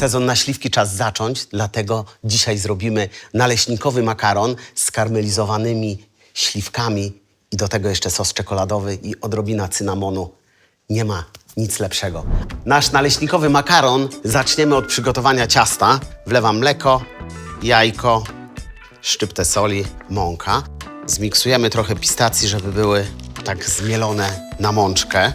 Sezon na śliwki czas zacząć, dlatego dzisiaj zrobimy naleśnikowy makaron z karmelizowanymi śliwkami i do tego jeszcze sos czekoladowy i odrobina cynamonu. Nie ma nic lepszego. Nasz naleśnikowy makaron zaczniemy od przygotowania ciasta. Wlewam mleko, jajko, szczyptę soli, mąka. Zmiksujemy trochę pistacji, żeby były tak zmielone na mączkę.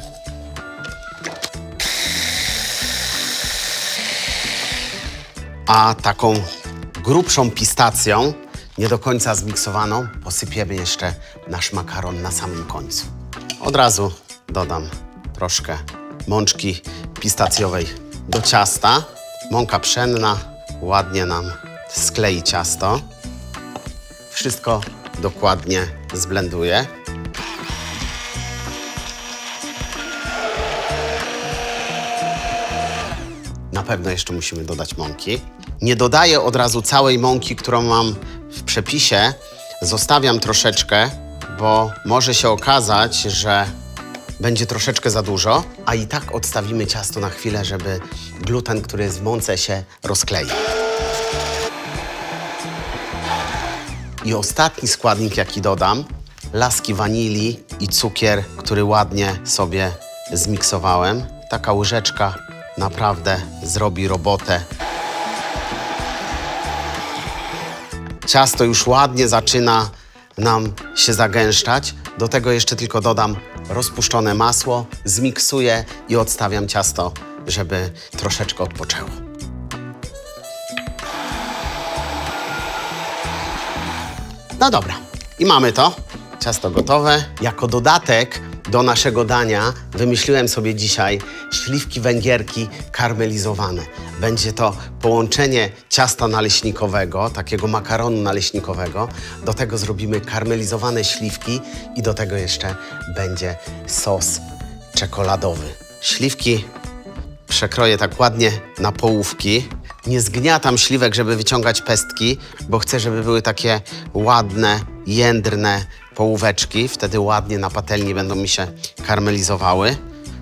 A taką grubszą pistacją, nie do końca zmiksowaną, posypiemy jeszcze nasz makaron na samym końcu. Od razu dodam troszkę mączki pistacjowej do ciasta. Mąka pszenna ładnie nam sklei ciasto. Wszystko dokładnie zblenduję. Na pewno jeszcze musimy dodać mąki. Nie dodaję od razu całej mąki, którą mam w przepisie. Zostawiam troszeczkę, bo może się okazać, że będzie troszeczkę za dużo, a i tak odstawimy ciasto na chwilę, żeby gluten, który jest w mące, się rozkleił. I ostatni składnik, jaki dodam, laski wanilii i cukier, który ładnie sobie zmiksowałem. Taka łyżeczka naprawdę zrobi robotę. Ciasto już ładnie zaczyna nam się zagęszczać. Do tego jeszcze tylko dodam rozpuszczone masło, zmiksuję i odstawiam ciasto, żeby troszeczkę odpoczęło. No dobra, i mamy to. Ciasto gotowe. Jako dodatek do naszego dania wymyśliłem sobie dzisiaj śliwki węgierki karmelizowane. Będzie to połączenie ciasta naleśnikowego, takiego makaronu naleśnikowego. Do tego zrobimy karmelizowane śliwki i do tego jeszcze będzie sos czekoladowy. Śliwki przekroję tak ładnie na połówki. Nie zgniatam śliwek, żeby wyciągać pestki, bo chcę, żeby były takie ładne, jędrne połóweczki. Wtedy ładnie na patelni będą mi się karmelizowały.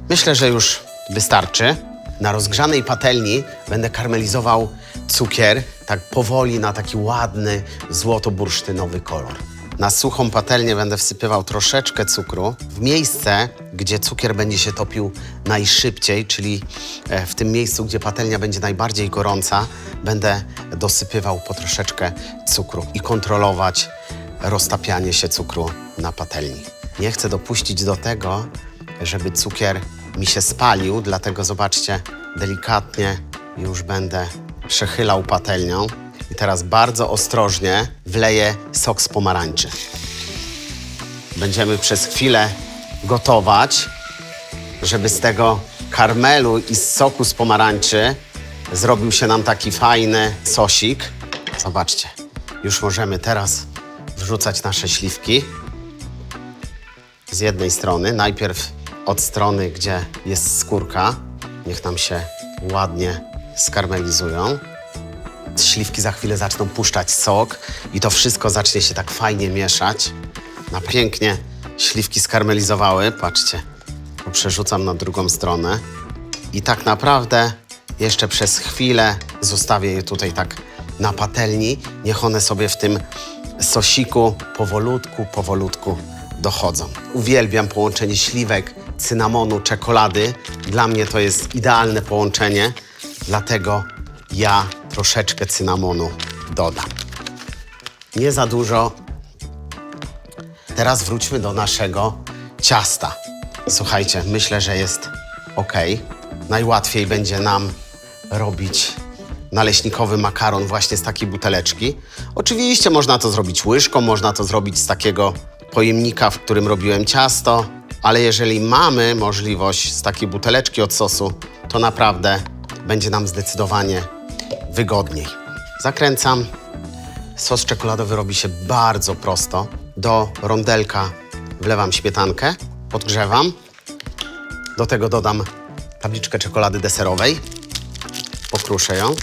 Myślę, że już wystarczy. Na rozgrzanej patelni będę karmelizował cukier tak powoli na taki ładny, złoto-bursztynowy kolor. Na suchą patelnię będę wsypywał troszeczkę cukru w miejsce, gdzie cukier będzie się topił najszybciej, czyli e, w tym miejscu, gdzie patelnia będzie najbardziej gorąca, będę dosypywał po troszeczkę cukru i kontrolować roztapianie się cukru na patelni. Nie chcę dopuścić do tego, żeby cukier mi się spalił, dlatego zobaczcie, delikatnie już będę przechylał patelnią. I teraz bardzo ostrożnie wleję sok z pomarańczy. Będziemy przez chwilę gotować, żeby z tego karmelu i z soku z pomarańczy zrobił się nam taki fajny sosik. Zobaczcie, już możemy teraz wrzucać nasze śliwki z jednej strony. Najpierw od strony, gdzie jest skórka. Niech nam się ładnie skarmelizują. Śliwki za chwilę zaczną puszczać sok i to wszystko zacznie się tak fajnie mieszać. Na pięknie śliwki skarmelizowały. Patrzcie, przerzucam na drugą stronę. I tak naprawdę jeszcze przez chwilę zostawię je tutaj tak na patelni. Niech one sobie w tym sosiku powolutku, powolutku dochodzą. Uwielbiam połączenie śliwek, cynamonu, czekolady. Dla mnie to jest idealne połączenie, dlatego ja troszeczkę cynamonu dodam. Nie za dużo. Teraz wróćmy do naszego ciasta. Słuchajcie, myślę, że jest ok. Najłatwiej będzie nam robić naleśnikowy makaron właśnie z takiej buteleczki. Oczywiście można to zrobić łyżką, można to zrobić z takiego pojemnika, w którym robiłem ciasto, ale jeżeli mamy możliwość z takiej buteleczki od sosu, to naprawdę będzie nam zdecydowanie wygodniej. Zakręcam. Sos czekoladowy robi się bardzo prosto. Do rondelka wlewam śmietankę, podgrzewam. Do tego dodam tabliczkę czekolady deserowej. Pokruszę ją.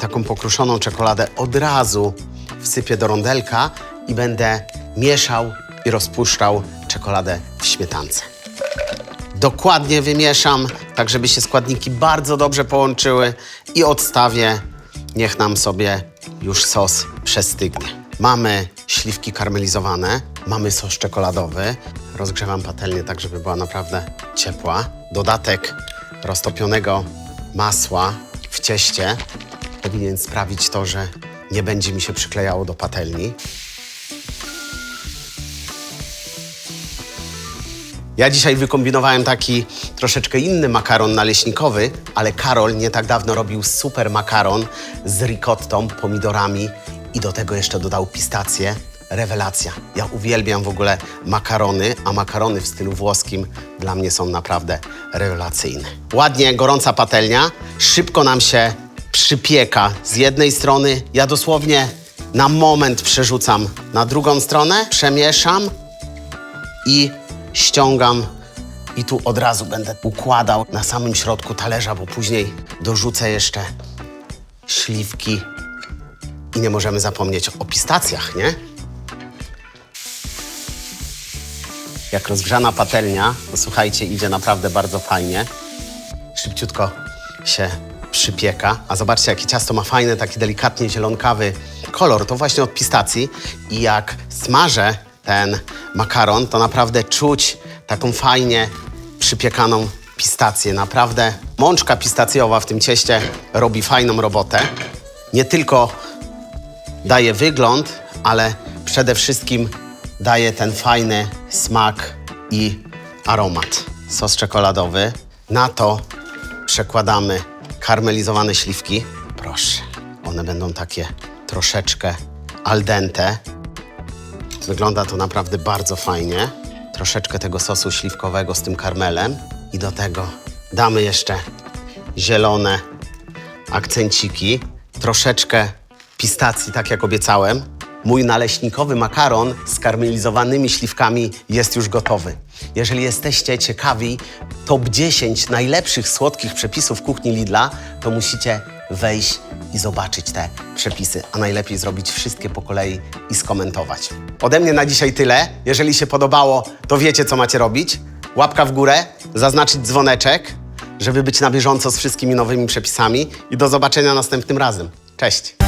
Taką pokruszoną czekoladę od razu wsypię do rondelka i będę mieszał i rozpuszczał czekoladę w śmietance. Dokładnie wymieszam, tak żeby się składniki bardzo dobrze połączyły i odstawię. Niech nam sobie już sos przestygnie. Mamy śliwki karmelizowane, mamy sos czekoladowy. Rozgrzewam patelnię tak, żeby była naprawdę ciepła. Dodatek roztopionego masła w cieście powinien sprawić to, że nie będzie mi się przyklejało do patelni. Ja dzisiaj wykombinowałem taki troszeczkę inny makaron naleśnikowy, ale Karol nie tak dawno robił super makaron z ricottą, pomidorami i do tego jeszcze dodał pistację. Rewelacja. Ja uwielbiam w ogóle makarony, a makarony w stylu włoskim dla mnie są naprawdę rewelacyjne. Ładnie, gorąca patelnia, szybko nam się przypieka z jednej strony. Ja dosłownie na moment przerzucam na drugą stronę, przemieszam i ściągam i tu od razu będę układał na samym środku talerza, bo później dorzucę jeszcze śliwki i nie możemy zapomnieć o pistacjach, nie? Jak rozgrzana patelnia, to słuchajcie, idzie naprawdę bardzo fajnie. Szybciutko się przypieka. A zobaczcie, jakie ciasto ma fajny, taki delikatnie zielonkawy kolor. To właśnie od pistacji. I jak smażę ten makaron, to naprawdę czuć taką fajnie przypiekaną pistację. Naprawdę mączka pistacjowa w tym cieście robi fajną robotę. Nie tylko daje wygląd, ale przede wszystkim daje ten fajny smak i aromat. Sos czekoladowy. Na to przekładamy karmelizowane śliwki. Proszę, one będą takie troszeczkę al dente. Wygląda to naprawdę bardzo fajnie. Troszeczkę tego sosu śliwkowego z tym karmelem i do tego damy jeszcze zielone akcenciki, troszeczkę pistacji, tak jak obiecałem. Mój naleśnikowy makaron z karmelizowanymi śliwkami jest już gotowy. Jeżeli jesteście ciekawi top 10 najlepszych słodkich przepisów kuchni Lidla, to musicie wejść i zobaczyć te przepisy, a najlepiej zrobić wszystkie po kolei i skomentować. Ode mnie na dzisiaj tyle. Jeżeli się podobało, to wiecie, co macie robić. Łapka w górę, zaznaczyć dzwoneczek, żeby być na bieżąco z wszystkimi nowymi przepisami i do zobaczenia następnym razem. Cześć!